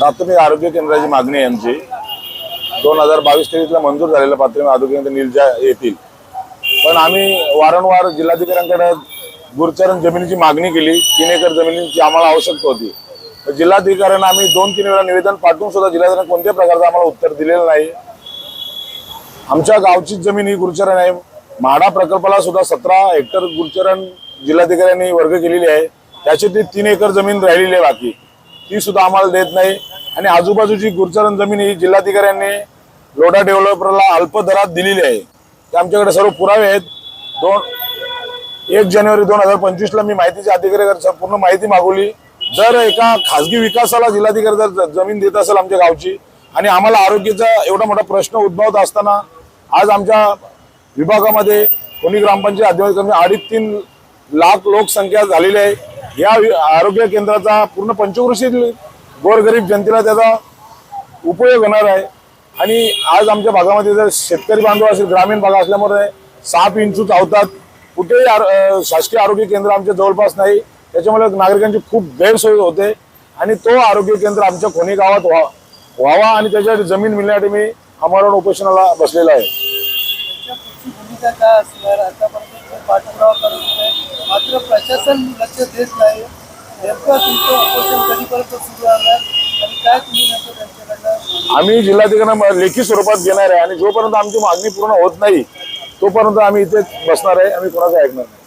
प्राथमिक आरोग्य केंद्राची मागणी आहे आमची. दोन हजार बावीस तेवीसला मंजूर झालेलं प्राथमिक आरोग्य केंद्र निलजा येतील पण आम्ही वारंवार जिल्हाधिकाऱ्यांकडे गुरचरण जमिनीची मागणी केली. तीन एकर जमिनीची आम्हाला आवश्यकता होती. तर जिल्हाधिकाऱ्यांना आम्ही दोन तीन वेळा निवेदन पाठवून सुद्धा जिल्हाधिकारी कोणत्या प्रकारचं आम्हाला उत्तर दिलेलं नाही. आमच्या गावचीच जमीन ही गुरुचरण आहे. म्हाडा प्रकल्पाला सुद्धा सतरा हेक्टर गुरुचरण जिल्हाधिकाऱ्यांनी वर्ग केलेली आहे. त्याची ती तीन एकर जमीन राहिलेली आहे बाकी. ती सुद्धा आम्हाला देत नाही. आणि आजूबाजूची गुरचरण जमीन ही जिल्हाधिकाऱ्यांनी लोढा डेव्हलपरला अल्प दरात दिलेली आहे. ते आमच्याकडे सर्व पुरावे आहेत. दोन एक जानेवारी दोन हजार पंचवीसला मी माहितीच्या अधिकाऱ्याकडे पूर्ण माहिती मागवली. जर एका खासगी विकासाला जिल्हाधिकारी जर जमीन देत असेल आमच्या गावची आणि आम्हाला आरोग्याचा एवढा मोठा प्रश्न उद्भवत असताना आज आमच्या विभागामध्ये कोणी ग्रामपंचायत अधिवासी कमी अडीच तीन लाख लोकसंख्या झालेली आहे. या आरोग्य केंद्राचा पूर्ण पंचकृषी गोरगरीब जनतेला त्याचा उपयोग होणार आहे. आणि आज आमच्या भागामध्ये जर शेतकरी बांधव असेल ग्रामीण भाग असल्यामुळे साप इंचू चावतात. कुठेही आर- शासकीय आरोग्य केंद्र आमच्या जवळपास नाही. त्याच्यामुळे नागरिकांची खूप गैरसोय होते. आणि तो आरोग्य केंद्र आमच्या कोणी गावात व्हा व्हावा आणि त्याच्यासाठी जमीन मिळण्यासाठी मी अमरण उपोषणाला बसलेला आहे. मात्र प्रशासन लक्ष देत नाही. नेमकं तुमचं उपोषण सुरू आणि काय तुम्ही नेमकं त्यांच्याकडनं आम्ही जिल्हाधिकाऱ्यांना लेखी स्वरूपात घेणार आहे आणि जोपर्यंत आमची मागणी पूर्ण होत नाही तोपर्यंत आम्ही इथे बसणार आहे आम्ही कोणाचं ऐकणार नाही.